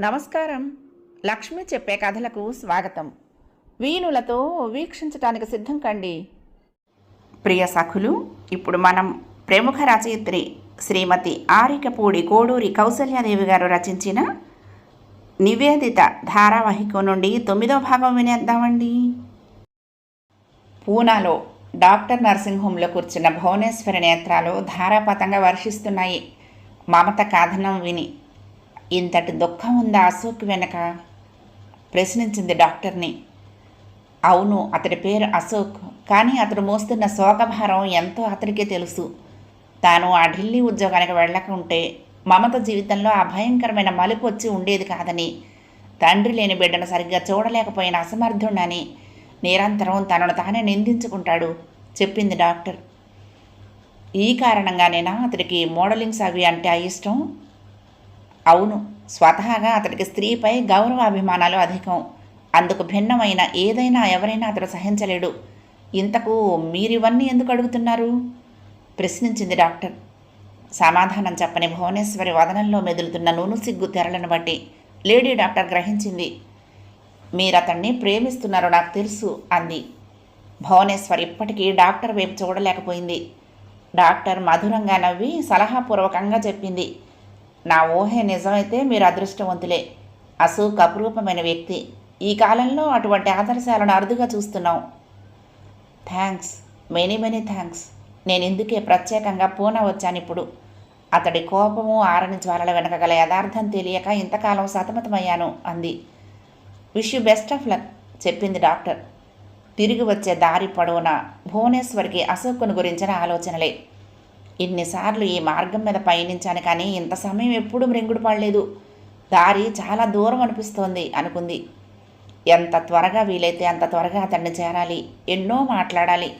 నమస్కారం. లక్ష్మి చెప్పే కథలకు స్వాగతం. వీణులతో వీక్షించటానికి సిద్ధం కండి. ప్రియ సఖులు ఇప్పుడు మనం ప్రముఖ రచయిత్రి శ్రీమతి ఆరికపూడి కోడూరి కౌసల్యాదేవి గారు రచించిన నివేదిత ధారావాహికం నుండి తొమ్మిదో భాగం వినేద్దామండి. పూనాలో డాక్టర్ నర్సింగ్ హోంలో కూర్చున్న భువనేశ్వరి నేత్రాలు ధారాపతంగా వర్షిస్తున్నాయి. మమత కథనం విని ఇంతటి దుఃఖం ఉందా అశోక్ వెనక. ప్రశ్నించింది డాక్టర్ని. అవును అతడి పేరు అశోక్. కానీ అతడు మోస్తున్న శోకభారం ఎంతో అతడికే తెలుసు. తాను ఆ ఢిల్లీ ఉద్యోగానికి వెళ్ళకుంటే మమత జీవితంలో ఆ భయంకరమైన మలుపు వచ్చి ఉండేది కాదని తండ్రి లేని బిడ్డను సరిగ్గా చూడలేకపోయిన అసమర్థుడని నిరంతరం తనను తానే నిందించుకుంటాడు చెప్పింది డాక్టర్. ఈ కారణంగానేనా అతడికి మోడలింగ్స్ అవి అంటే ఇష్టం? అవును స్వతహాగా అతడికి స్త్రీపై గౌరవాభిమానాలు అధికం. అందుకు భిన్నమైన ఏదైనా ఎవరైనా అతడు సహించలేడు. ఇంతకు మీరివన్నీ ఎందుకు అడుగుతున్నారు? ప్రశ్నించింది డాక్టర్. సమాధానం చెప్పని భువనేశ్వరి వదనంలో మెదులుతున్న నూను సిగ్గు తెరలను బట్టి లేడీ డాక్టర్ గ్రహించింది. మీరు అతన్ని ప్రేమిస్తున్నారో నాకు తెలుసు అంది. భువనేశ్వర్ ఇప్పటికీ డాక్టర్ వైపు చూడలేకపోయింది. డాక్టర్ మధురంగా నవ్వి సలహాపూర్వకంగా చెప్పింది. నా ఊహే నిజమైతే మీరు అదృష్టవంతులే. అశోక్ అపురూపమైన వ్యక్తి. ఈ కాలంలో అటువంటి ఆదర్శాలను అరుదుగా చూస్తున్నాం. థ్యాంక్స్. Many many thanks. నేను ఇందుకే ప్రత్యేకంగా పూనా వచ్చాను ఇప్పుడు. అతడి కోపము ఆరని జ్వాలల వెనక గల యథార్థం తెలియక ఇంతకాలం సతమతమయ్యాను అంది. Wish you best of luck చెప్పింది డాక్టర్. తిరిగి వచ్చే దారి పొడవునా? భువనేశ్వర్కి అశోకుని గురించిన ఆలోచనలే. ఇన్నిసార్లు ఈ మార్గం మీద పయనించాను కానీ ఇంత సమయం ఎప్పుడూ మృంగుడు పడలేదు. దారి చాలా దూరం అనిపిస్తోంది అనుకుంది. ఎంత త్వరగా వీలైతే అంత త్వరగా అతన్ని చేరాలి ఎన్నో మాట్లాడాలి.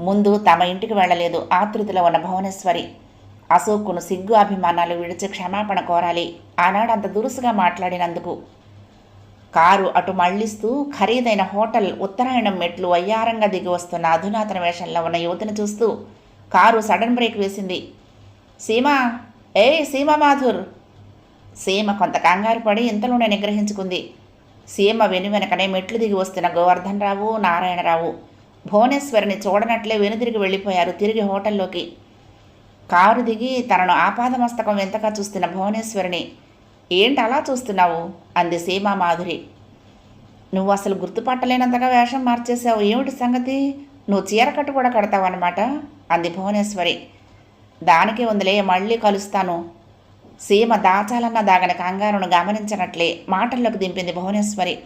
ముందు తమ ఇంటికి వెళ్ళలేదు ఆతృతిలో ఉన్న భువనేశ్వరి. అశోకును సిగ్గు అభిమానాలు విడిచి క్షమాపణ కోరాలి. ఆనాడు అంత దురుసుగా మాట్లాడినందుకు. కారు అటు మళ్ళిస్తూ ఖరీదైన హోటల్ ఉత్తరాయణం మెట్లు వయ్యారంగా దిగి వస్తున్న అధునాతన వేషంలో ఉన్న యువతిని చూస్తూ కారు సడన్ బ్రేక్ వేసింది. సీమా ఏ సీమా మాధుర్. సీమ కొంత కంగారు పడి ఇంతలోనే నిగ్రహించుకుంది. సీమ వెను వెనకనే మెట్లు దిగి వస్తున్న గోవర్ధన్ రావు నారాయణరావు. భువనేశ్వరిని చూడనట్లే వెనుదిరిగి వెళ్ళిపోయారు తిరిగి హోటల్లోకి. కారు దిగి తనను ఆపాదమస్తకం ఎంతగా చూస్తున్న భువనేశ్వరిని ఏంటి అలా చూస్తున్నావు? అంది సీమా మాధురి. నువ్వు అసలు గుర్తుపట్టలేనంతగా వేషం మార్చేశావు. ఏమిటి సంగతి? నువ్వు చీర కట్టు కూడా కడతావనమాట అంది భువనేశ్వరి. దానికి ఉందిలే మళ్ళీ కలుస్తాను. సీమ దాచాలన్న దాగని కంగారును గమనించినట్లే మాటల్లోకి దింపింది భువనేశ్వరి.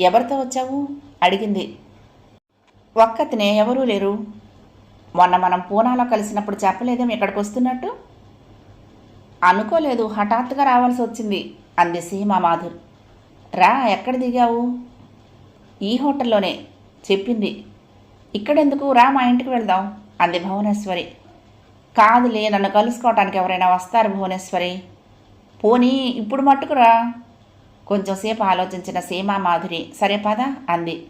ఎవరితో వచ్చావు? అడిగింది. ఒక్కతినే ఎవరూ లేరు. మొన్న మనం పూనాలో కలిసినప్పుడు చెప్పలేదేం ఇక్కడికి వస్తున్నట్టు? అనుకోలేదు హఠాత్తుగా రావాల్సి వచ్చింది అంది సీమ మాధుర్. రా ఎక్కడ దిగావు? ఈ హోటల్లోనే చెప్పింది. ఇక్కడెందుకు? రా మా ఇంటికి వెళ్దాం. అంది భువనేశ్వరి. కాదులే నన్ను కలుసుకోవటానికి ఎవరైనా వస్తారు భువనేశ్వరి. పోనీ ఇప్పుడు మట్టుకురా. కొంచెంసేపు ఆలోచించిన సీమా మాధురి సరే పద అంది.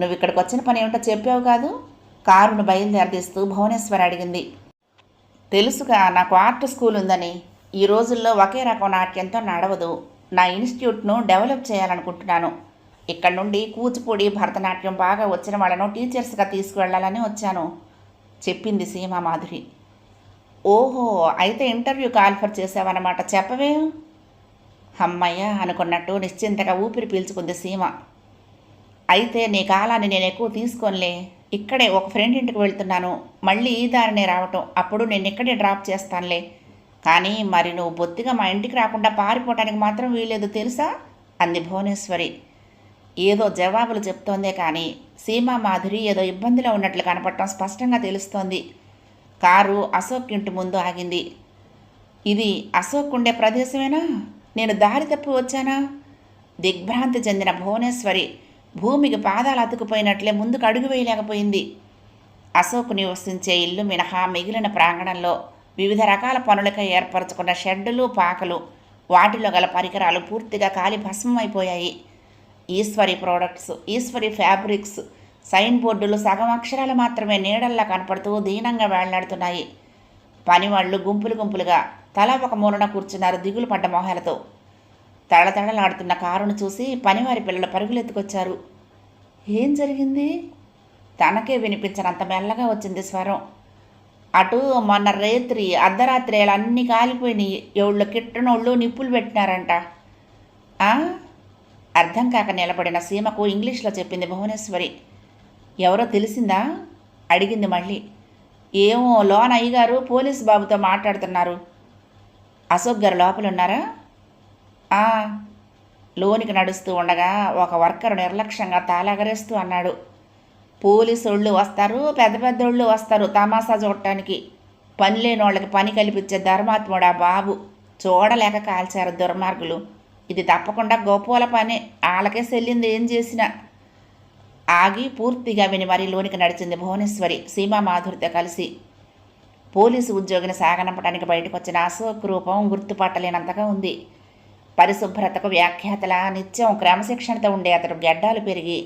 నువ్వు ఇక్కడికి వచ్చిన పని ఏమిటో చెప్పావు కాదు? కారును బయలుదేరదీస్తూ భువనేశ్వరి అడిగింది. తెలుసుగా నాకు ఆర్ట్ స్కూల్ ఉందని. ఈ రోజుల్లో ఒకే రకం నాట్యంతో నడవదు. నా ఇన్స్టిట్యూట్ను డెవలప్ చేయాలనుకుంటున్నాను. ఇక్కడ నుండి కూచిపూడి భరతనాట్యం బాగా వచ్చిన వాళ్ళను టీచర్స్గా తీసుకువెళ్ళాలని వచ్చాను. చెప్పింది సీమా మాధురి. ఓహో అయితే ఇంటర్వ్యూ కాల్ఫర్ చేసావన్నమాట చెప్పవే. అమ్మయ్య అనుకున్నట్టు నిశ్చింతగా ఊపిరి పీల్చుకుంది సీమ. అయితే నీ కాలాన్ని నేను ఎక్కువ తీసుకోనిలే. ఇక్కడే ఒక ఫ్రెండ్ ఇంటికి వెళ్తున్నాను. మళ్ళీ ఈ దారినే రావటం. అప్పుడు నేను ఇక్కడే డ్రాప్ చేస్తానులే. కానీ మరి నువ్వు బొత్తిగా మా ఇంటికి రాకుండా పారిపోవటానికి మాత్రం వీలేదు తెలుసా? అంది భువనేశ్వరి. ఏదో జవాబులు చెప్తోందే కానీ సీమా మాధురి ఏదో ఇబ్బందిలో ఉన్నట్లు కనపడటం స్పష్టంగా తెలుస్తోంది. కారు అశోక్ ఇంటి ముందు ఆగింది. ఇది అశోక్ ఉండే ప్రదేశమేనా? నేను దారి తప్పి వచ్చానా? దిగ్భ్రాంతి చెందిన భువనేశ్వరి భూమికి పాదాలు అతుకుపోయినట్లే ముందుకు అడుగు వేయలేకపోయింది. అశోక్ నివసించే ఇల్లు మినహా మిగిలిన ప్రాంగణంలో వివిధ రకాల పనులకై ఏర్పరచుకున్న షెడ్డులు పాకలు వాటిలో గల పరికరాలు పూర్తిగా కాలి భస్మం అయిపోయాయి Eshwari products Eshwari fabrics sign బోర్డులు సగం అక్షరాలు మాత్రమే నీడల్లా కనపడుతూ దీనంగా వేళ్ళాడుతున్నాయి. పనివాళ్ళు గుంపులు గుంపులుగా తల ఒక మూలన కూర్చున్నారు దిగులు పడ్డ మొహాలతో. తళతళలాడుతున్న కారును చూసి పనివారి పిల్లలు పరుగులెత్తుకొచ్చారు. ఏం జరిగింది? తనకే వినిపించనంత మెల్లగా వచ్చింది స్వరం. అటు మొన్న రేత్రి అర్ధరాత్రి అన్నీ కాలిపోయినాయి. ఎవళ్ళు కిట్టనోళ్ళు నిప్పులు పెట్టినారంట. అర్థం కాక నిలబడిన సీమకు ఇంగ్లీష్లో చెప్పింది భువనేశ్వరి. ఎవరో తెలిసిందా? అడిగింది మళ్ళీ. ఏమో లోన్ అయ్యగారు పోలీస్ బాబుతో మాట్లాడుతున్నారు. అశోక్ గారు లోపల ఉన్నారా లోనికి నడుస్తూ ఉండగా ఒక వర్కర్ నిర్లక్ష్యంగా తాళగరేస్తూ అన్నాడు. పోలీసు వస్తారు పెద్ద పెద్దోళ్ళు వస్తారు తమాషా చూడటానికి. పని లేని వాళ్ళకి పని కల్పించే ధర్మాత్ముడా బాబు. చూడలేక కాల్చారు దుర్మార్గులు. ఇది తప్పకుండా గోపాల పని. వాళ్ళకే చెల్లింది ఏం చేసినా. ఆగి పూర్తిగా విని మరీ లోనికి నడిచింది భువనేశ్వరి. సీమా మాధురితో కలిసి పోలీసు ఉద్యోగిని సాగనంపడానికి బయటకు వచ్చిన అశోక్ రూపం గుర్తుపట్టలేనంతగా ఉంది. పరిశుభ్రతకు వ్యాఖ్యాతల నిత్యం క్రమశిక్షణతో ఉండే అతడు గెడ్డాలు పెరిగి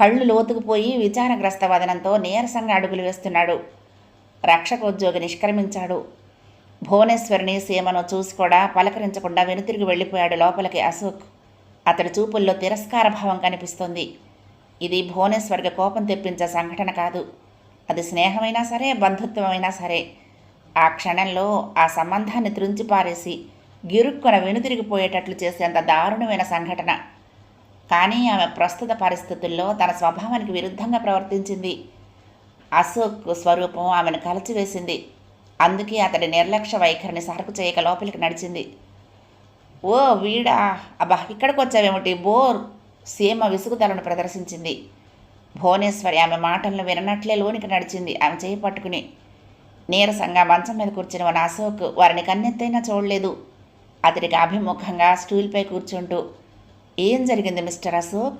కళ్ళు లోతుకుపోయి విచారగ్రస్త వదనంతో నీరసంగా అడుగులు వేస్తున్నాడు. రక్షకోద్యోగి నిష్క్రమించాడు. భువనేశ్వరిని సీమను చూసి కూడా పలకరించకుండా వెనుతిరిగి వెళ్ళిపోయాడు లోపలికి అశోక్. అతడి చూపుల్లో తిరస్కార భావం కనిపిస్తుంది. ఇది భువనేశ్వరికి కోపం తెప్పించే సంఘటన కాదు. అది స్నేహమైనా సరే బంధుత్వమైనా సరే. ఆ క్షణంలో ఆ సంబంధాన్ని త్రుంచిపారేసి గిరుక్కున వెనుతిరిగిపోయేటట్లు చేసేంత దారుణమైన సంఘటన. కానీ ఆమె ప్రస్తుత పరిస్థితుల్లో తన స్వభావానికి విరుద్ధంగా ప్రవర్తించింది. అశోక్ స్వరూపం ఆమెను కలచివేసింది. అందుకే అతడి నిర్లక్ష్య వైఖరిని సరుకు చేయక లోపలికి నడిచింది. ఓ వీడా! అబ్బా! ఇక్కడికి వచ్చావేమిటి బోర్! సీమ విసుగుదలను ప్రదర్శించింది. భువనేశ్వరి ఆమె మాటలను విననట్లే లోనికి నడిచింది. ఆమె చేయి పట్టుకుని నీరసంగా మంచం మీద కూర్చుని ఉన్న అశోక్ వారిని కన్నెత్తైనా చూడలేదు. అతడికి అభిముఖంగా స్టూల్పై కూర్చుంటూ ఏం జరిగింది మిస్టర్ అశోక్?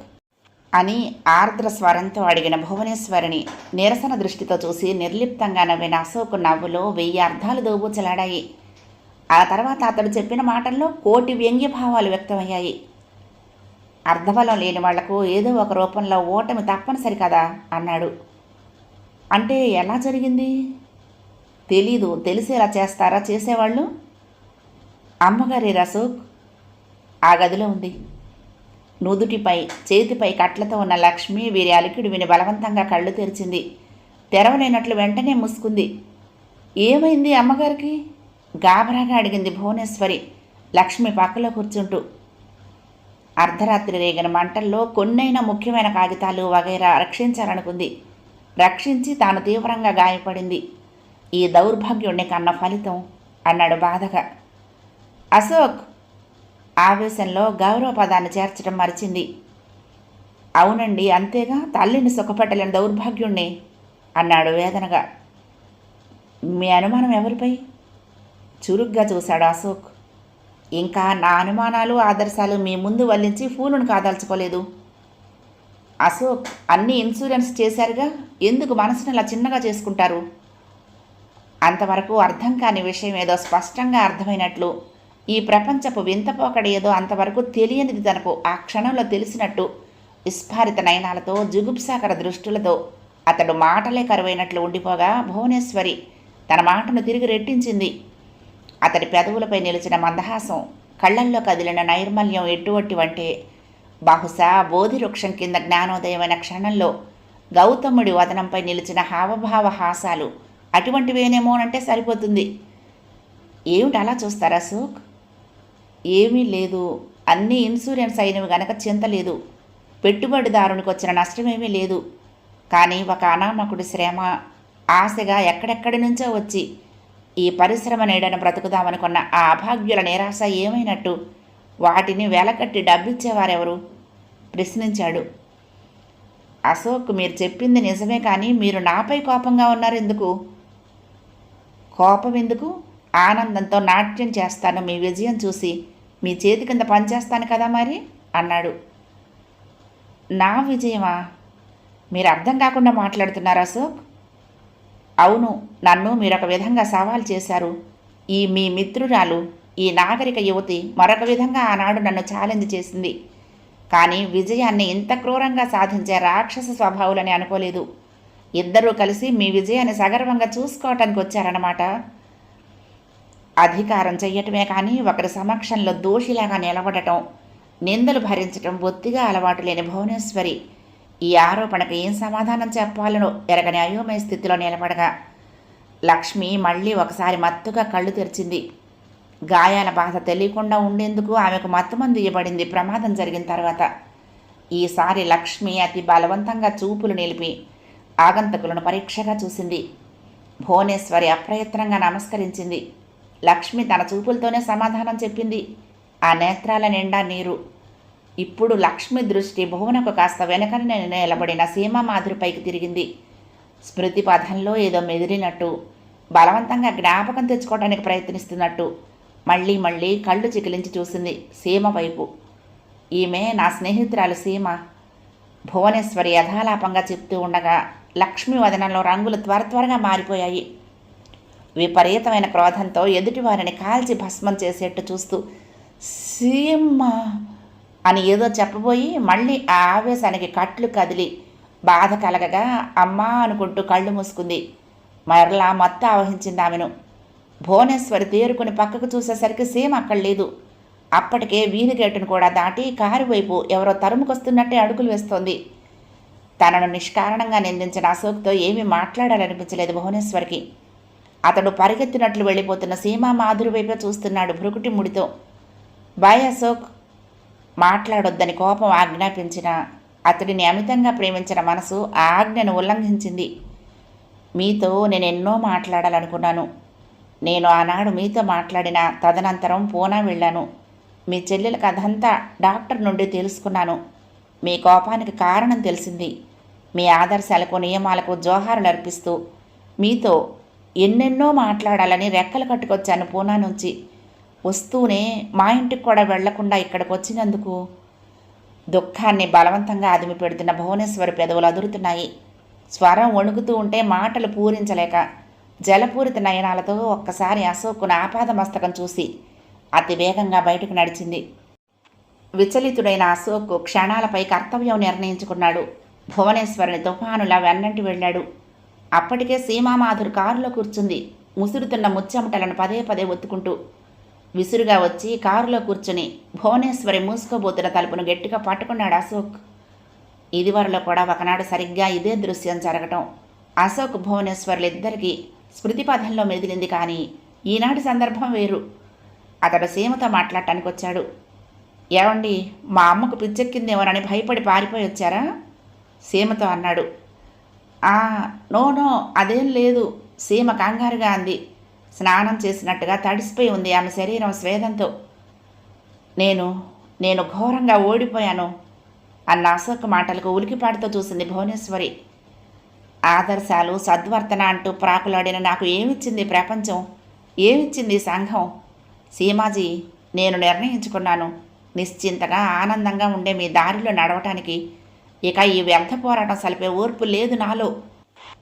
అని ఆర్ద్ర స్వరంతో అడిగిన భువనేశ్వరిని నిరసన దృష్టితో చూసి నిర్లిప్తంగా నవ్విన అశోక్ నవ్వులో వెయ్యి అర్థాలు దోబూచలాడాయి ఆ తర్వాత అతడు చెప్పిన మాటల్లో కోటి వ్యంగ్య భావాలు వ్యక్తమయ్యాయి. అర్ధబలం లేని వాళ్ళకు ఏదో ఒక రూపంలో ఓటమి తప్పనిసరి కదా అన్నాడు. అంటే ఎలా జరిగింది? తెలీదు తెలిసేలా చేస్తారా చేసేవాళ్ళు? అమ్మగారి రసూక్ ఆ గదిలో ఉంది. నుదుటిపై చేతిపై కట్లతో ఉన్న లక్ష్మి వీరి అలికిడి విని బలవంతంగా కళ్ళు తెరిచింది. తెరవలేనట్లు వెంటనే ముసుకుంది. ఏమైంది అమ్మగారికి? గాబరాగా అడిగింది భువనేశ్వరి లక్ష్మి పక్కలో కూర్చుంటూ. అర్ధరాత్రి రేగిన మంటల్లో కొన్నైనా ముఖ్యమైన కాగితాలు వగైరా రక్షించాలనుకుంది. రక్షించి తాను తీవ్రంగా గాయపడింది. ఈ దౌర్భాగ్యుణ్ణి కన్న ఫలితం అన్నాడు బాధగా. అశోక్ ఆవేశంలో గౌరవ పదాన్ని చేర్చడం మరిచింది. అవునండి అంతేగా? తల్లిని సుఖపెట్టలేని దౌర్భాగ్యుణ్ణి అన్నాడు వేదనగా. మీ అనుమానం ఎవరిపై? చురుగ్గా చూశాడు అశోక్. ఇంకా నా అనుమానాలు ఆదర్శాలు మీ ముందు వల్లించి ఫూలును కాదాల్చుకోలేదు. అశోక్ అన్ని ఇన్సూరెన్స్ చేశారుగా? ఎందుకు మనసును ఇలా చిన్నగా చేసుకుంటారు? అంతవరకు అర్థం కాని విషయం ఏదో స్పష్టంగా అర్థమైనట్లు ఈ ప్రపంచపు వింతపోకడ ఏదో అంతవరకు తెలియనిది తనకు ఆ క్షణంలో తెలిసినట్టు విస్ఫారిత నయనాలతో జుగుప్సాకర దృష్టులతో అతడు మాటలే కరువైనట్లు ఉండిపోగా భువనేశ్వరి తన మాటను తిరిగి రెట్టించింది. అతడి పెదవులపై నిలిచిన మందహాసం కళ్ళల్లో కదిలిన నైర్మల్యం ఎటువంటివంటే బహుశా బోధివృక్షం కింద జ్ఞానోదయమైన క్షణంలో గౌతముడి వదనంపై నిలిచిన హావభావ హాసాలు అటువంటివేనేమోనంటే సరిపోతుంది. ఏమిటి అలా చూస్తారా సుఖ్ ఏమీ లేదు. అన్నీ ఇన్సూరెన్స్ అయినవి గనక చింత లేదు. పెట్టుబడిదారునికి వచ్చిన నష్టమేమీ లేదు. కానీ ఒక అనామకుడి శ్రమ ఆశగా ఎక్కడెక్కడి నుంచో వచ్చి ఈ పరిశ్రమ నీడను బ్రతుకుదామనుకున్న ఆ అభాగ్యుల నిరాశ ఏమైనట్టు? వాటిని వెలకట్టి డబ్బిచ్చేవారెవరు? ప్రశ్నించాడు. అశోక్ మీరు చెప్పింది నిజమే కానీ మీరు నాపై కోపంగా ఉన్నారు ఎందుకు కోపం ఎందుకు? ఆనందంతో నాట్యం చేస్తాను మీ విజయం చూసి మీ చేతి కింద పనిచేస్తాను కదా మరి? అన్నాడు. నా విజయమా? మీరు అర్థం కాకుండా మాట్లాడుతున్నారు అశోక్? అవును నన్ను మీరొక విధంగా సవాల్ చేశారు. ఈ మీ మిత్రురాలు ఈ నాగరిక యువతి మరొక విధంగా ఆనాడు నన్ను ఛాలెంజ్ చేసింది. కానీ విజయాన్ని ఇంత క్రూరంగా సాధించే రాక్షస స్వభావులని అనుకోలేదు. ఇద్దరూ కలిసి మీ విజయాన్ని సగర్వంగా చూసుకోవటానికి వచ్చారన్నమాట. అధికారం చెయ్యటమే కానీ ఒకరి సమక్షంలో దోషిలాగా నిలబడటం నిందలు భరించటం బొత్తిగా అలవాటు లేని భువనేశ్వరి. ఈ ఆరోపణకు ఏం సమాధానం చెప్పాలనో ఎరగని అయోమయ స్థితిలో నిలబడగా లక్ష్మి మళ్ళీ ఒకసారి మత్తుగా కళ్ళు తెరిచింది. గాయాల బాధ తెలియకుండా ఉండేందుకు ఆమెకు మత్తుమందు ఇవ్వబడింది. ప్రమాదం జరిగిన తర్వాత ఈసారి లక్ష్మి అతి బలవంతంగా చూపులు నిలిపి ఆగంతకులను పరీక్షగా చూసింది. భువనేశ్వరి అప్రయత్నంగా నమస్కరించింది. లక్ష్మి తన చూపులతోనే సమాధానం చెప్పింది. ఆ నేత్రాల నిండా నీరు. ఇప్పుడు లక్ష్మి దృష్టి భువనకు కాస్త వెనకనే నిలబడిన సీమామాధురిపైకి తిరిగింది. స్మృతి పథంలో ఏదో మెదిరినట్టు బలవంతంగా జ్ఞాపకం తెచ్చుకోవడానికి ప్రయత్నిస్తున్నట్టు మళ్ళీ మళ్ళీ కళ్ళు చికిలించి చూసింది సీమ వైపు. ఈమె నా స్నేహితురాలు సీమ. భువనేశ్వరి యథాలాపంగా చెప్తూ ఉండగా లక్ష్మి వదనంలో రంగులు త్వర త్వరగా మారిపోయాయి. విపరీతమైన క్రోధంతో ఎదుటివారిని కాల్చి భస్మం చేసేట్టు చూస్తూ సీమ అని ఏదో చెప్పబోయి మళ్ళీ ఆ ఆవేశానికి కట్లు కదిలి బాధ కలగగా అమ్మా అనుకుంటూ కళ్ళు మూసుకుంది. మరలా మత్త ఆవహించింది ఆమెను. భువనేశ్వరి తేరుకుని పక్కకు చూసేసరికి సీమ అక్కడ లేదు. అప్పటికే వీధి గేటును కూడా దాటి కారు వైపు ఎవరో తరుముకొస్తున్నట్టే అడుగులు వేస్తోంది. తనను నిష్కారణంగా నిందించిన అశోక్తో ఏమీ మాట్లాడాలనిపించలేదు భువనేశ్వరికి. అతడు పరిగెత్తినట్లు వెళ్ళిపోతున్న సీమా మాధురి వైపు చూస్తున్నాడు భృకుటి ముడితో. బాయ్ అశోక్! మాట్లాడొద్దని కోపం ఆజ్ఞాపించిన అతడిని అమితంగా ప్రేమించిన మనసు ఆ ఆజ్ఞను ఉల్లంఘించింది. మీతో నేను ఎన్నో మాట్లాడాలనుకున్నాను. నేను ఆనాడు మీతో మాట్లాడిన తదనంతరం పూనా వెళ్ళాను. మీ చెల్లెల కథంతా డాక్టర్ నుండి తెలుసుకున్నాను. మీ కోపానికి కారణం తెలిసింది. మీ ఆదర్శాలకు నియమాలకు జోహారులు అర్పిస్తూ మీతో ఎన్నెన్నో మాట్లాడాలని రెక్కలు కట్టుకొచ్చాను పూనా నుంచి. వస్తూనే మా ఇంటికి కూడా వెళ్ళకుండా ఇక్కడికి వచ్చినందుకు దుఃఖాన్ని బలవంతంగా అదిమి పెడుతున్న భువనేశ్వరి పెదవులు అదురుతున్నాయి. స్వరం వణుకుతూ ఉంటే మాటలు పూరించలేక జలపూరిత నయనాలతో ఒక్కసారి అశోకును ఆపాద మస్తకం చూసి అతి వేగంగా బయటకు నడిచింది. విచలితుడైన అశోక్ క్షణాలపై కర్తవ్యం నిర్ణయించుకున్నాడు. భువనేశ్వరిని తుఫానులా వెన్నంటి వెళ్ళాడు. అప్పటికే సీమామాధుర్ కారులో కూర్చుంది. ముసురుతున్న ముచ్చెమటలను పదే పదే ఒత్తుకుంటూ. విసురుగా వచ్చి కారులో కూర్చుని భువనేశ్వరి మూసుకోబోతున్న తలుపును గట్టిగా పట్టుకున్నాడు అశోక్. ఇదివరలో కూడా ఒకనాడు సరిగ్గా ఇదే దృశ్యం జరగటం. అశోక్ భువనేశ్వర్లిద్దరికీ స్మృతిపథంలో మెదిలింది కానీ ఈనాటి సందర్భం వేరు. అతడు సీమతో మాట్లాడటానికి వచ్చాడు. ఏమండి మా అమ్మకు పిచ్చెక్కిందేమోనని భయపడి పారిపోయి వచ్చారా? సీమతో అన్నాడు. నో నో అదేం లేదు. సీమ కంగారుగా అంది. స్నానం చేసినట్టుగా తడిసిపోయి ఉంది ఆమె శరీరం స్వేదంతో. నేను నేను ఘోరంగా ఓడిపోయాను అన్న అశోక్ మాటలకు ఉలికిపాటుతో చూసింది భువనేశ్వరి. ఆదర్శాలు సద్వర్తన అంటూ ప్రాకులాడిన నాకు ఏమిచ్చింది ప్రపంచం? ఏమిచ్చింది సంఘం? సీమాజీ నేను నిర్ణయించుకున్నాను. నిశ్చింతగా ఆనందంగా ఉండే మీ దారిలో నడవటానికి ఇక ఈ వ్యర్థ పోరాటం సలిపే ఓర్పు లేదు నాలో.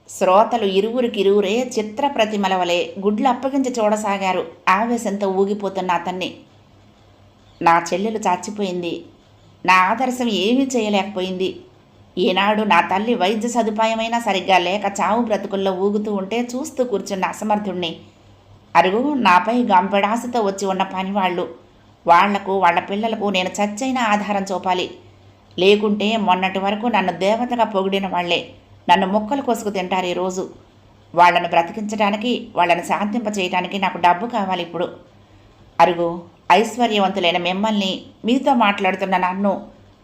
శ్రోతలు ఇరువురికి ఇరువురే చిత్ర ప్రతిమల వలె గుడ్లు అప్పగించి చూడసాగారు. ఆవేశంతో ఊగిపోతున్న అతన్ని. నా చెల్లెలు చచ్చిపోయింది. నా ఆదర్శం ఏమీ చేయలేకపోయింది. ఈనాడు నా తల్లి వైద్య సదుపాయమైనా సరిగ్గా లేక చావు బ్రతుకుల్లో ఊగుతూ ఉంటే చూస్తూ కూర్చున్న అసమర్థుణ్ణి. అరుగు నాపై గంపెడాసతో వచ్చి ఉన్న పనివాళ్ళు. వాళ్ళకు వాళ్ళ పిల్లలకు నేను చచ్చైన ఆధారం చూపాలి. లేకుంటే మొన్నటి వరకు నన్ను దేవతగా పొగిడిన వాళ్ళే నన్ను ముక్కలు కోసుకు తింటారు ఈరోజు వాళ్ళను బ్రతికించడానికి వాళ్ళని శాంతింప చేయడానికి నాకు డబ్బు కావాలి ఇప్పుడు. అరుగు ఐశ్వర్యవంతులైన మిమ్మల్ని మీతో మాట్లాడుతున్న నన్ను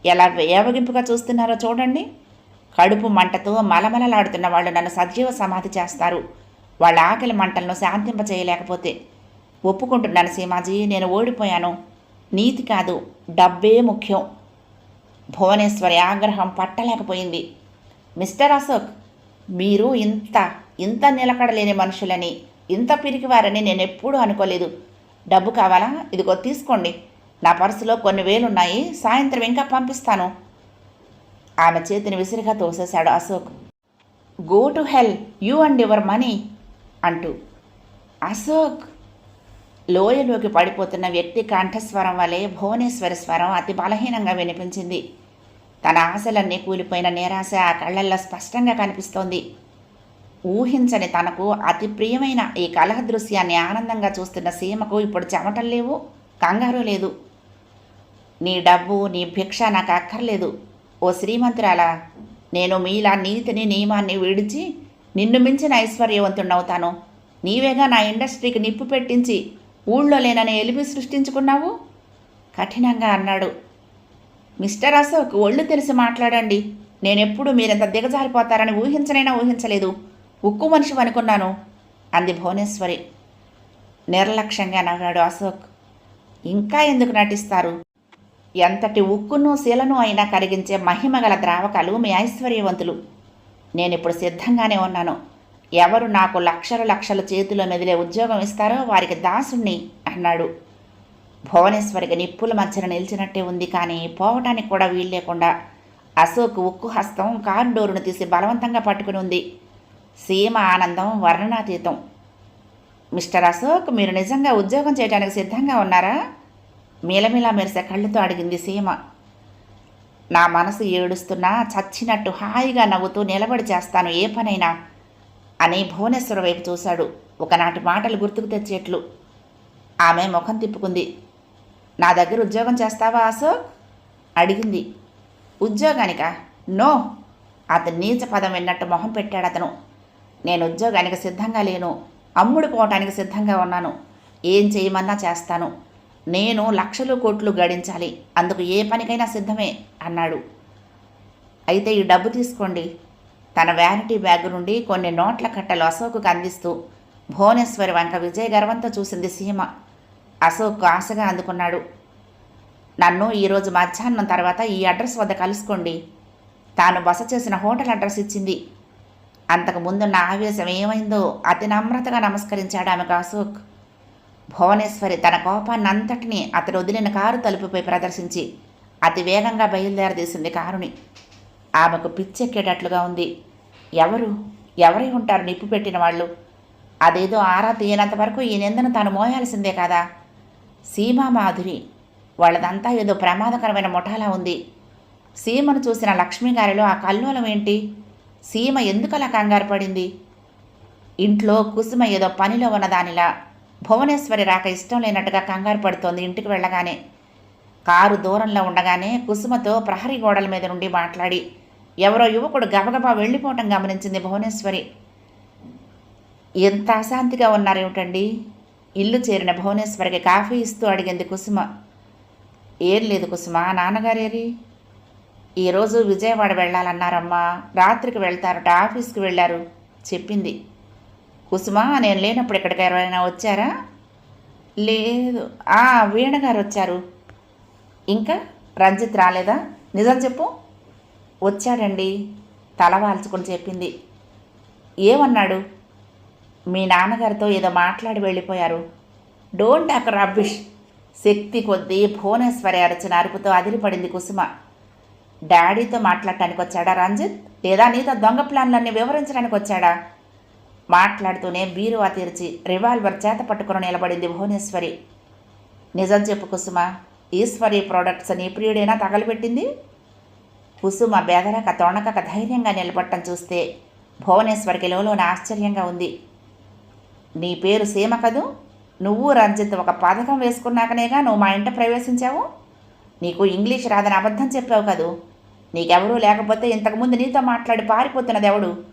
ఎలా వేవగింపుగా చూస్తున్నారో చూడండి. కడుపు మంటతో మలమలలాడుతున్న వాళ్ళు నన్ను సజీవ సమాధి చేస్తారు. వాళ్ళ ఆకలి మంటలను శాంతింప చేయలేకపోతే ఒప్పుకుంటున్నాను సీమాజీ నేను ఓడిపోయాను. నీతి కాదు డబ్బే ముఖ్యం. భువనేశ్వరి ఆగ్రహం పట్టలేకపోయింది. మిస్టర్ అశోక్ మీరు ఇంత ఇంత నిలకడలేని మనుషులని ఇంత పిరికివారని నేను ఎప్పుడూ అనుకోలేదు. డబ్బు కావాలా? ఇదిగో తీసుకోండి. నా పర్సులో కొన్ని వేలున్నాయి సాయంత్రం ఇంకా పంపిస్తాను. ఆమె చేతిని విసిరిగా తోసేశాడు Ashok. Go to hell you and your money అంటూ. అశోక్ లోయలోకి పడిపోతున్న వ్యక్తి కంఠస్వరం వలె భువనేశ్వరి స్వరం అతి బలహీనంగా వినిపించింది. తన ఆశలన్నీ కూలిపోయిన నిరాశ ఆ కళ్ళల్లో స్పష్టంగా కనిపిస్తోంది. ఊహించని తనకు అతి ప్రియమైన ఈ కలహ దృశ్యాన్ని ఆనందంగా చూస్తున్న సీమకు ఇప్పుడు చెమటం లేవు కంగారు లేదు. నీ డబ్బు నీ భిక్ష నాకు అక్కర్లేదు. ఓ శ్రీమంతురాలా నేను మీలా నీతిని నియమాన్ని విడిచి నిన్ను మించిన ఐశ్వర్యవంతుణ్ణవుతాను. నీవేగా నా ఇండస్ట్రీకి నిప్పు పెట్టించి ఊళ్ళో లేనని ఎలిపి సృష్టించుకున్నావు? కఠినంగా అన్నాడు. మిస్టర్ అశోక్ ఒళ్ళు తెలిసి మాట్లాడండి. నేనెప్పుడు మీరెంత దిగజారిపోతారని ఊహించనైనా ఊహించలేదు. ఉక్కు మనిషి అనుకున్నాను అంది భువనేశ్వరి. నిర్లక్ష్యంగా నవ్వాడు అశోక్. ఇంకా ఎందుకు నటిస్తారు? ఎంతటి ఉక్కును శీలను అయినా కరిగించే మహిమగల ద్రావకాలు మీ ఐశ్వర్యవంతులు. నేనిప్పుడు సిద్ధంగానే ఉన్నాను. ఎవరు నాకు లక్షలు లక్షల చేతిలో మెదిలే ఉద్యోగం ఇస్తారో వారికి దాసుణ్ణి అన్నాడు. భువనేశ్వరికి నిప్పుల మధ్యన నిలిచినట్టే ఉంది కానీ పోవటానికి కూడా వీలు లేకుండా అశోక్ ఉక్కు హస్తం కారుడోరును తీసి బలవంతంగా పట్టుకుని ఉంది. సీమ ఆనందం వర్ణనాతీతం. మిస్టర్ అశోక్ మీరు నిజంగా ఉద్యోగం చేయడానికి సిద్ధంగా ఉన్నారా? మీలమిలా మెరిసే కళ్ళతో అడిగింది సీమ. నా మనసు ఏడుస్తున్నా చచ్చినట్టు హాయిగా నవ్వుతూ నిలబడి చేస్తాను ఏ పనైనా అని భువనేశ్వర వైపు చూశాడు. ఒకనాటి మాటలు గుర్తుకు తెచ్చేట్లు. ఆమె ముఖం తిప్పుకుంది. నా దగ్గర ఉద్యోగం చేస్తావా అశోక్? అడిగింది. ఉద్యోగానికా? నో. అతను నీచ పదం విన్నట్టు మొహం పెట్టాడు అతను. నేను ఉద్యోగానికి సిద్ధంగా లేను. అమ్ముడు పోవటానికి సిద్ధంగా ఉన్నాను. ఏం చేయమన్నా చేస్తాను. నేను లక్షలు కోట్లు గడించాలి. అందుకు ఏ పనికైనా సిద్ధమే అన్నాడు. అయితే ఈ డబ్బు తీసుకోండి. తన వ్యానిటీ బ్యాగ్ నుండి కొన్ని నోట్ల కట్టలు అశోక్కు అందిస్తూ భువనేశ్వరి వంక విజయ గర్వంతో చూసింది సీమ. అశోక్ ఆశగా అందుకున్నాడు. నన్ను ఈరోజు మధ్యాహ్నం తర్వాత ఈ అడ్రస్ వద్ద కలుసుకోండి. తాను బస చేసిన హోటల్ అడ్రస్ ఇచ్చింది. అంతకు ముందున్న నా ఆవేశం ఏమైందో అతి నమ్రతగా నమస్కరించాడు ఆమెకు అశోక్. భువనేశ్వరి తన కోపాన్ని అంతటినీ అతను వదిలిన కారు తలుపుపై ప్రదర్శించి అతి వేగంగా బయలుదేరదీసింది కారుని. ఆమెకు పిచ్చెక్కేటట్లుగా ఉంది. ఎవరు? ఎవరై ఉంటారు నిప్పు పెట్టిన వాళ్ళు? అదేదో ఆరా తీయనంత వరకు ఈ నిందను తాను మోయాల్సిందే కదా? సీమా మాధురి. వాళ్ళదంతా ఏదో ప్రమాదకరమైన ముఠాలా ఉంది. సీమను చూసిన లక్ష్మి గారిలో ఆ కల్లోలం ఏంటి? సీమ ఎందుకలా కంగారు పడింది? ఇంట్లో కుసుమ ఏదో పనిలో ఉన్నదానిలా భువనేశ్వరి రాక ఇష్టం లేనట్టుగా కంగారు పడుతోంది ఇంటికి వెళ్ళగానే. కారు దూరంలో ఉండగానే కుసుమతో ప్రహరీ గోడల మీద నుండి మాట్లాడి ఎవరో యువకుడు గబగబా వెళ్ళిపోవటం గమనించింది భువనేశ్వరి. ఎంత అశాంతిగా ఉన్నారేమిటండి? ఇల్లు చేరిన భువనేశ్వరికి కాఫీ ఇస్తూ అడిగింది కుసుమ. ఏం లేదు కుసుమ నాన్నగారేరి ఈరోజు విజయవాడ వెళ్ళాలన్నారమ్మా. రాత్రికి వెళ్తారట ఆఫీస్కి వెళ్ళారు చెప్పింది. కుసుమ నేను లేనప్పుడు ఇక్కడికి ఎవరైనా వచ్చారా? లేదు. ఆ వీణగారు వచ్చారు. ఇంకా? రంజిత్ రాలేదా? నిజం చెప్పు. వచ్చాడండి. తల వాల్చుకొని చెప్పింది. ఏమన్నాడు? మీ నాన్నగారితో ఏదో మాట్లాడి వెళ్ళిపోయారు. డోంట్ అక్ రబ్బిష్. శక్తి కొద్దీ భువనేశ్వరి అరచిన అరుపుతో అదిరిపడింది కుసుమ. డాడీతో మాట్లాడటానికి వచ్చాడా రంజిత్? లేదా నీతో దొంగ ప్లాన్లన్నీ వివరించడానికి వచ్చాడా? మాట్లాడుతూనే బీరువా తీర్చి రివాల్వర్ చేత పట్టుకుని నిలబడింది భువనేశ్వరి. నిజం చెప్పు కుసుమ ఈశ్వరి ప్రోడక్ట్స్ నీ ప్రియుడేనా తగలబెట్టింది? కుసుమ బెదరక తొణకక ధైర్యంగా నిలబట్టం చూస్తే భువనేశ్వరికి లోలోన ఆశ్చర్యంగా ఉంది. నీ పేరు సీమ కదూ? నువ్వు రంజిత్ ఒక పథకం వేసుకున్నాకనేగా నువ్వు మా ఇంట ప్రవేశించావు? నీకు ఇంగ్లీష్ రాదని అబద్ధం చెప్పావు కదూ? నీకెవరూ లేకపోతే ఇంతకుముందు నీతో మాట్లాడి పారిపోతున్నది ఎవడు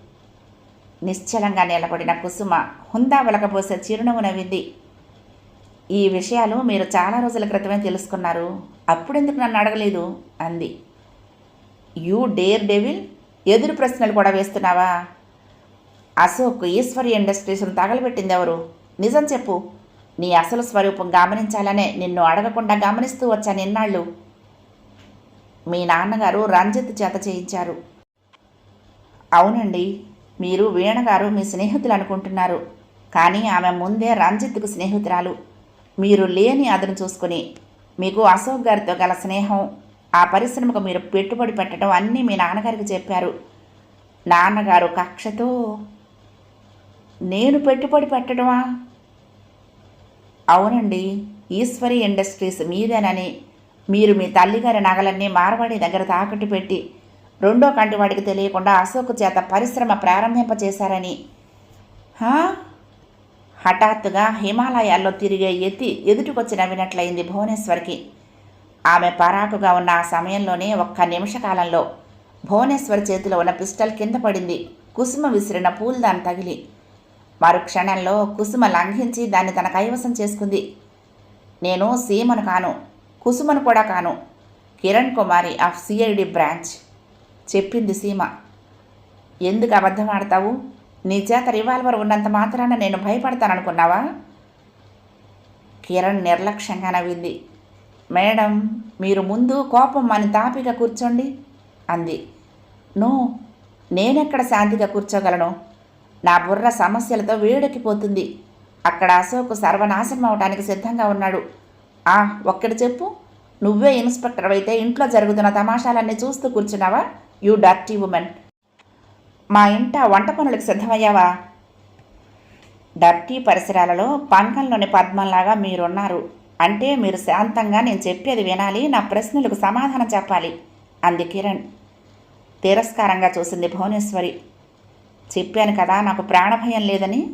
నిశ్చలంగా నిలబడిన కుసుమ హుందా వెలకబోసే చిరునవ్వు నవ్వింది. ఈ విషయాలు మీరు చాలా రోజుల క్రితమే తెలుసుకున్నారు. అప్పుడెందుకు నన్ను అడగలేదు? అంది. You dare devil? ఎదురు ప్రశ్నలు కూడా వేస్తున్నావా? అశోక్ ఈశ్వరి ఇండస్ట్రీస్ను తగలబెట్టింది ఎవరు? నిజం చెప్పు. నీ అసలు స్వరూపం గమనించాలనే నిన్ను అడగకుండా గమనిస్తూ వచ్చాను ఇన్నాళ్ళు మీ నాన్నగారు రంజిత్ చేత చేయించారు. అవునండి మీరు వీణగారు మీ స్నేహితులు అనుకుంటున్నారు. కానీ ఆమె ముందే రంజిత్కు స్నేహితురాలు. మీరు లేని అదను చూసుకుని మీకు అశోక్ గారితో గల స్నేహం ఆ పరిశ్రమకు మీరు పెట్టుబడి పెట్టడం అన్నీ మీ నాన్నగారికి చెప్పారు. నాన్నగారు కక్షతో నేను పెట్టుబడి పెట్టడమా? అవునండి ఈశ్వరి ఇండస్ట్రీస్ మీదేనని. మీరు మీ తల్లిగారి నగలన్నీ మార్వాడి దగ్గర తాకట్టు పెట్టి రెండో కంటి వాడికి తెలియకుండా అశోక్ చేత పరిశ్రమ ప్రారంభింపచేశారని. హఠాత్తుగా హిమాలయాల్లో తిరిగే ఎత్తి ఎదుటికొచ్చి నవ్వినట్లయింది భువనేశ్వర్కి. ఆమె పరాకుగా ఉన్న ఆ సమయంలోనే ఒక్క నిమిష కాలంలో భువనేశ్వర్ చేతిలో ఉన్న పిస్టల్ కింద పడింది. కుసుమ విసిరిన పూల్దాన్ తగిలి. మరుక్షణంలో కుసుమ లంఘించి దాన్ని తన కైవసం చేసుకుంది. నేను సీమను కాను కుసుమను కూడా కాను. Kiran Kumari of CID branch చెప్పింది సీమ. ఎందుకు అబద్ధం ఆడతావు? నీ చేత రివాల్వర్ ఉన్నంత మాత్రాన నేను భయపడతాననుకున్నావా? కిరణ్ నిర్లక్ష్యంగా నవ్వింది. మేడం మీరు ముందు కోపం మన తాపిగా కూర్చోండి అంది. నో నేనెక్కడ శాంతిగా కూర్చోగలను? నా బుర్ర సమస్యలతో వేడెక్కిపోతుంది. అక్కడ అశోక్ సర్వనాశనం అవడానికి సిద్ధంగా ఉన్నాడు. ఆ ఒక్కడు చెప్పు. నువ్వే ఇన్స్పెక్టర్ అయితే ఇంట్లో జరుగుతున్న తమాషాలన్నీ చూస్తూ కూర్చున్నావా? You dirty women. మా ఇంట వంట పనులకు సిద్ధమయ్యావా? డర్టీ పరిసరాలలో పంకంలోని పద్మంలాగా మీరున్నారు. అంటే మీరు శాంతంగా నేను చెప్పేది వినాలి నా ప్రశ్నలకు సమాధానం చెప్పాలి అంది కిరణ్. తిరస్కారంగా చూసింది భువనేశ్వరి. చెప్పాను కదా నాకు ప్రాణభయం లేదని.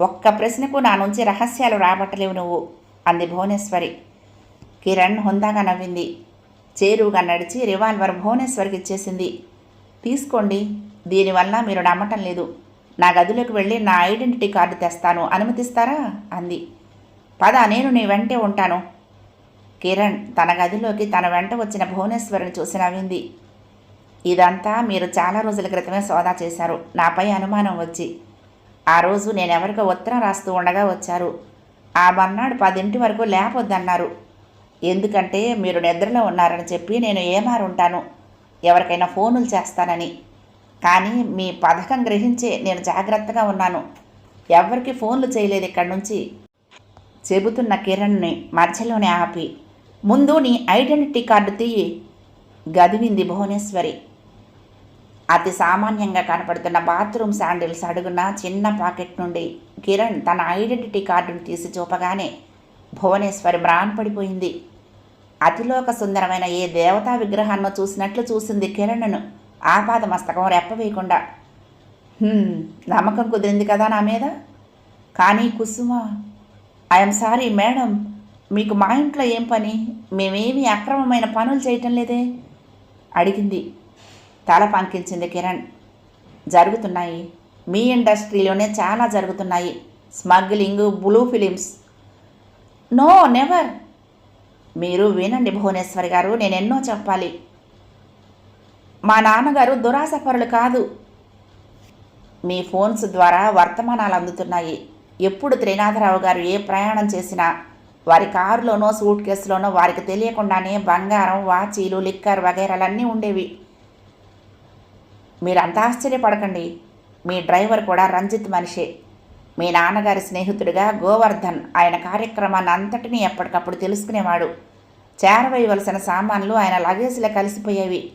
ఒక్క ప్రశ్నకు నా నుంచి రహస్యాలు రాబట్టలేవు నువ్వు అంది భువనేశ్వరి. కిరణ్ హుందాగా నవ్వింది. చేరువుగా నడిచి రివాల్వర్ భువనేశ్వరికి ఇచ్చేసింది. తీసుకోండి దీనివల్ల మీరు నమ్మటం లేదు. నా గదిలోకి వెళ్ళి నా ఐడెంటిటీ కార్డు తెస్తాను. అనుమతిస్తారా? అంది. పద నేను నీ వెంటే ఉంటాను. కిరణ్ తన గదిలోకి తన వెంట వచ్చిన భువనేశ్వరిని చూసి నవ్వింది. ఇదంతా మీరు చాలా రోజుల క్రితమే సోదా చేశారు. నాపై అనుమానం వచ్చి ఆ రోజు నేను ఎవరికో ఉత్తరం రాస్తూ ఉండగా వచ్చారు. ఆ మర్నాడు పదింటి వరకు లేపొద్దన్నారు. ఎందుకంటే మీరు నిద్రలో ఉన్నారని చెప్పి నేను ఏమారుంటాను? ఎవరికైనా ఫోనులు చేస్తానని. కానీ మీ పథకం గ్రహించే నేను జాగ్రత్తగా ఉన్నాను. ఎవరికి ఫోన్లు చేయలేదు ఇక్కడి నుంచి. చెబుతున్న కిరణ్ని మధ్యలోనే ఆపి ముందు నీ ఐడెంటిటీ కార్డు తీయి. గదివింది భువనేశ్వరి. అతి సామాన్యంగా కనపడుతున్న బాత్రూమ్ శాండిల్స్ అడుగున చిన్న పాకెట్ నుండి కిరణ్ తన ఐడెంటిటీ కార్డును తీసి చూపగానే భువనేశ్వరి పడిపోయింది. అతిలోక సుందరమైన ఏ దేవతా విగ్రహాన్నో చూసినట్లు చూసింది కిరణ్ను. ఆపాద మస్తకం రెప్పవేయకుండా నమ్మకం కుదిరింది కదా నా మీద? కానీ కుసుమ ఐఎమ్ సారీ మేడం. మీకు మా ఇంట్లో ఏం పని? మేమేమీ అక్రమమైన పనులు చేయటం లేదే? అడిగింది. తల పంకించింది కిరణ్. జరుగుతున్నాయి. మీ ఇండస్ట్రీలోనే చాలా జరుగుతున్నాయి. Smuggling blue films. No never. మీరు వినండి భువనేశ్వరి గారు నేను ఎన్నో చెప్పాలి. మా నాన్నగారు దురాసపరులు కాదు. మీ ఫోన్స్ ద్వారా వర్తమానాలు అందుతున్నాయి. ఎప్పుడు త్రినాథరావు గారు ఏ ప్రయాణం చేసినా వారి కారులోనో సూట్ కేసులోనో వారికి తెలియకుండానే బంగారం వాచీలు లిక్కర్ వగైరాలన్నీ ఉండేవి. మీరంతా ఆశ్చర్యపడకండి మీ డ్రైవర్ కూడా రంజిత్ మనిషే. మీ నాన్నగారి స్నేహితుడిగా గోవర్ధన్ ఆయన కార్యక్రమాన్ని అంతటినీ ఎప్పటికప్పుడు తెలుసుకునేవాడు. చేరవేయవలసిన సామాన్లు ఆయన లగేజ్లో కలిసిపోయేవి.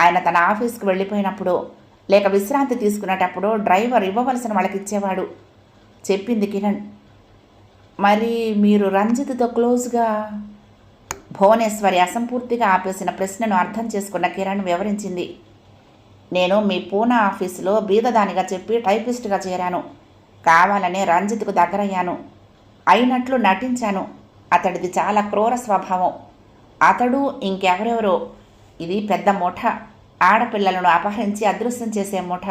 ఆయన తన ఆఫీస్కి వెళ్ళిపోయినప్పుడు లేక విశ్రాంతి తీసుకునేటప్పుడు డ్రైవర్ ఇవ్వవలసిన వాళ్ళకి ఇచ్చేవాడు చెప్పింది కిరణ్. మరి మీరు రంజిత్తో క్లోజ్గా? భువనేశ్వరి అసంపూర్తిగా ఆపేసిన ప్రశ్నను అర్థం చేసుకున్న కిరణ్ వివరించింది. నేను మీ పూనా ఆఫీసులో బీదదానిగా చెప్పి టైపిస్ట్గా చేరాను. కావాలనే రంజిత్కు దగ్గరయ్యాను. అయినట్లు నటించాను. అతడిది చాలా క్రూర స్వభావం. అతడు ఇంకెవరెవరో? ఇది పెద్ద ముఠ. ఆడపిల్లలను అపహరించి అదృశ్యం చేసే ముఠ.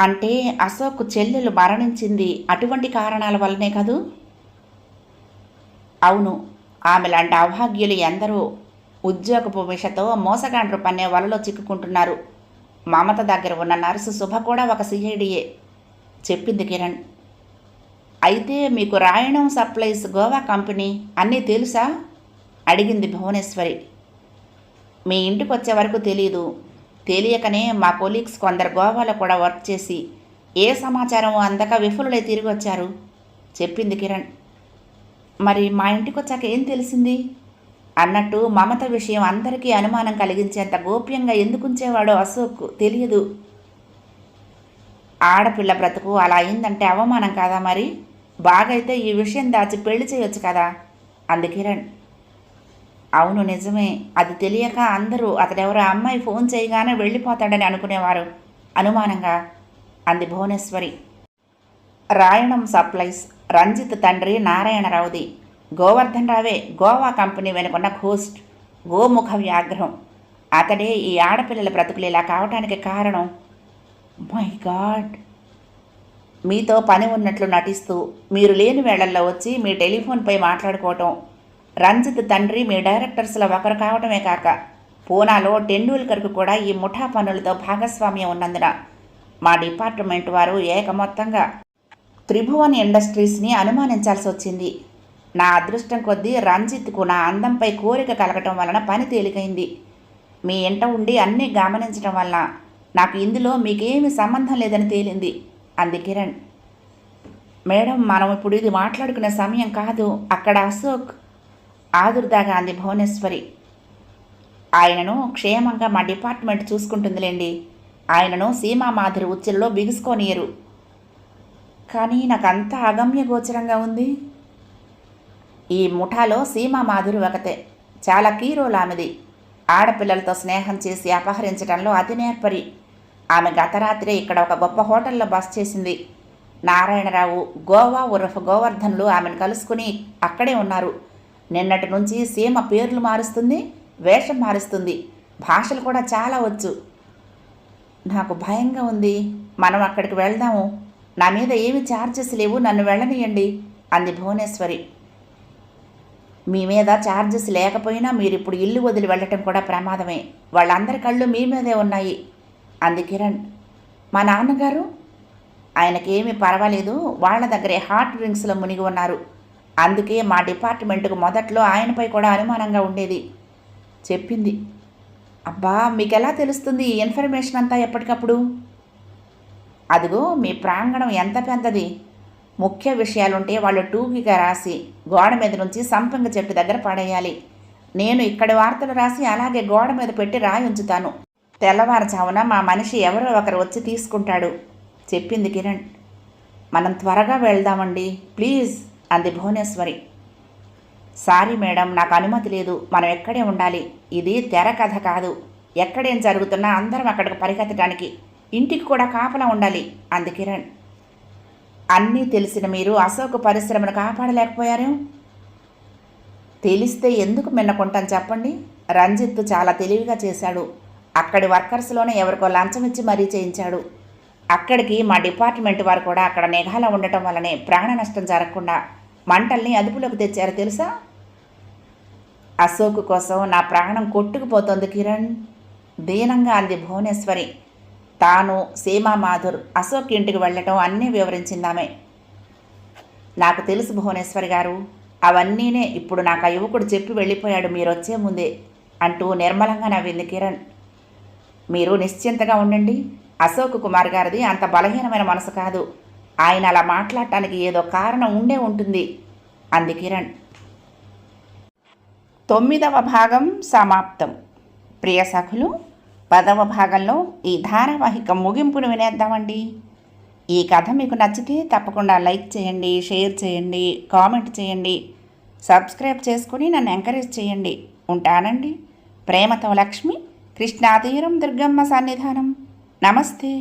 అంటే అశోక్ చెల్లెలు మరణించింది అటువంటి కారణాల వల్లనే కదూ? అవును. ఆమె లాంటి అభాగ్యులు ఎందరో. ఉద్యోగపు విషతో మోసగాండ్రు పన్నే వలలో చిక్కుకుంటున్నారు. మమత దగ్గర ఉన్న నర్సు శుభ కూడా ఒక సిఐడియే చెప్పింది కిరణ్. అయితే మీకు రాయణం సప్లైస్ గోవా కంపెనీ అన్నీ తెలుసా? అడిగింది భువనేశ్వరి. మీ ఇంటికి వచ్చే వరకు తెలియదు తెలియకనే మా కొలీగ్స్ కొందరు గోవాలో కూడా వర్క్ చేసి ఏ సమాచారం అందక విఫలులై తిరిగి వచ్చారు చెప్పింది కిరణ్. మరి మా ఇంటికి వచ్చాక ఏం తెలిసింది? అన్నట్టు మమత విషయం అందరికీ అనుమానం కలిగించేంత గోప్యంగా ఎందుకు ఉంచేవాడో అశోక్ తెలియదు. ఆడపిల్ల బ్రతుకు అలా అయిందంటే అవమానం కాదా మరి? బాగైతే ఈ విషయం దాచి పెళ్ళి చేయొచ్చు కదా? అంది కిరణ్. అవును నిజమే. అది తెలియక అందరూ అతడెవరో అమ్మాయి ఫోన్ చేయగానే వెళ్ళిపోతాడని అనుకునేవారు. అనుమానంగా అంది భువనేశ్వరి. రాయణం సప్లైస్ రంజిత్ తండ్రి నారాయణరావుది. గోవర్ధన్ రావే గోవా కంపెనీ వెనుకున్న ఘోస్ట్ గోముఖ వ్యాగ్రహం అతడే ఈ ఆడపిల్లల బ్రతుకులు ఇలా కావటానికి కారణం? My God! మీతో పని ఉన్నట్లు నటిస్తూ మీరు లేని వేళల్లో వచ్చి మీ టెలిఫోన్పై మాట్లాడుకోవటం. రంజిత్ తండ్రి మీ డైరెక్టర్స్లో ఒకరు కావటమే కాక పూనాలో టెండూల్కర్కు కూడా ఈ ముఠా పనులతో భాగస్వామ్యం ఉన్నందున మా డిపార్ట్మెంట్ వారు ఏకమొత్తంగా త్రిభువన్ ఇండస్ట్రీస్ని అనుమానించాల్సి వచ్చింది నా అదృష్టం కొద్దీ రంజిత్కు నా అందంపై కోరిక కలగటం వలన పని తేలికైంది. మీ ఇంట ఉండి అన్నీ గమనించడం వలన నాకు ఇందులో మీకేమీ సంబంధం లేదని తేలింది. అంది కిరణ్. మేడం మనం ఇప్పుడు ఇది మాట్లాడుకునే సమయం కాదు. అక్కడ అశోక్ ఆదుర్దాగా అంది భువనేశ్వరి. ఆయనను క్షేమంగా మా డిపార్ట్మెంట్ చూసుకుంటుందిలేండి. ఆయనను సీమా మాధురి ఉచ్చులలో బిగుసుకోనియరు. కానీ నాకు అంత అగమ్య గోచరంగా ఉంది. ఈ ముఠాలో సీమా మాధురి ఒకతే. చాలా కీరోలు ఆమెది. ఆడపిల్లలతో స్నేహం చేసి అపహరించడంలో అతి నేర్పరి. ఆమె గత రాత్రి ఇక్కడ ఒక గొప్ప హోటల్లో బస చేసింది. నారాయణరావు గోవా ఉరఫ్ గోవర్ధన్లు ఆమెను కలుసుకుని అక్కడే ఉన్నారు. నిన్నటి నుంచి సీమ పేర్లు మారుస్తుంది వేషం మారుస్తుంది. భాషలు కూడా చాలా వచ్చు. నాకు భయంగా ఉంది. మనం అక్కడికి వెళ్దాము. నా మీద ఏమి ఛార్జెస్ లేవు. నన్ను వెళ్ళనియండి. అంది భువనేశ్వరి. మీ మీద ఛార్జెస్ లేకపోయినా మీరు ఇప్పుడు ఇల్లు వదిలి వెళ్ళటం కూడా ప్రమాదమే. వాళ్ళందరి కళ్ళు మీ మీదే ఉన్నాయి. అంది కిరణ్. మా నాన్నగారు? ఆయనకేమీ పర్వాలేదు. వాళ్ళ దగ్గరే హాట్ డ్రింక్స్లో మునిగి ఉన్నారు. అందుకే మా డిపార్ట్మెంట్కు మొదట్లో ఆయనపై కూడా అనుమానంగా ఉండేది. చెప్పింది. అబ్బా మీకు ఎలా తెలుస్తుంది ఈ ఇన్ఫర్మేషన్ అంతా ఎప్పటికప్పుడు? అదిగో మీ ప్రాంగణం ఎంత పెద్దది? ముఖ్య విషయాలుంటే వాళ్ళు టూకిగా రాసి గోడ మీద నుంచి సంపంగ చెట్టు దగ్గర పడేయాలి. నేను ఇక్కడి వార్తలు రాసి అలాగే గోడ మీద పెట్టి రాయి ఉంచుతాను. తెల్లవారుజామున మా మనిషి ఎవరో ఒకరు వచ్చి తీసుకుంటాడు. చెప్పింది కిరణ్. మనం త్వరగా వెళ్దామండి. ప్లీజ్ అంది భువనేశ్వరి. సారీ మేడం నాకు అనుమతి లేదు. మనం ఎక్కడే ఉండాలి. ఇది తెర కథ కాదు. ఎక్కడేం జరుగుతున్నా అందరం అక్కడికి పరిగెత్తడానికి ఇంటికి కూడా కాపలా ఉండాలి అంది కిరణ్. అన్నీ తెలిసిన మీరు అశోక్ పరిశ్రమను కాపాడలేకపోయారు? తెలిస్తే ఎందుకు మిన్నకుంటాను చెప్పండి? రంజిత్ చాలా తెలివిగా చేశాడు. అక్కడి వర్కర్స్లోనే ఎవరికో లంచం ఇచ్చి మరీ చేయించాడు. అక్కడికి మా డిపార్ట్మెంట్ వారు కూడా అక్కడ నిఘాలో ఉండటం వల్లనే ప్రాణ నష్టం జరగకుండా మంటల్ని అదుపులోకి తెచ్చారు తెలుసా? అశోక్ కోసం నా ప్రాణం కొట్టుకుపోతోంది కిరణ్. దీనంగా అంది భువనేశ్వరి. తాను సీమా మాధుర్ అశోక్ ఇంటికి వెళ్ళటం అన్నీ వివరించిందామె. నాకు తెలుసు భువనేశ్వరి గారు. అవన్నీనే ఇప్పుడు నాకు ఆ యువకుడు చెప్పి వెళ్ళిపోయాడు మీరు వచ్చే ముందే అంటూ నిర్మలంగా నవ్వింది కిరణ్. మీరు నిశ్చింతగా ఉండండి. అశోక్ కుమార్ గారిది అంత బలహీనమైన మనసు కాదు. ఆయన అలా మాట్లాడటానికి ఏదో కారణం ఉండే ఉంటుంది అంది కిరణ్. తొమ్మిదవ భాగం సమాప్తం. ప్రియ సఖులు పదవ భాగంలో ఈ ధారావాహిక ముగింపును వినేద్దామండి. ఈ కథ మీకు నచ్చితే తప్పకుండా లైక్ చేయండి షేర్ చేయండి కామెంట్ చేయండి సబ్స్క్రైబ్ చేసుకుని నన్ను ఎంకరేజ్ చేయండి. ఉంటానండి. ప్రేమతో లక్ష్మి కృష్ణాతీరం దుర్గమ్మ సన్నిధానం. నమస్తే.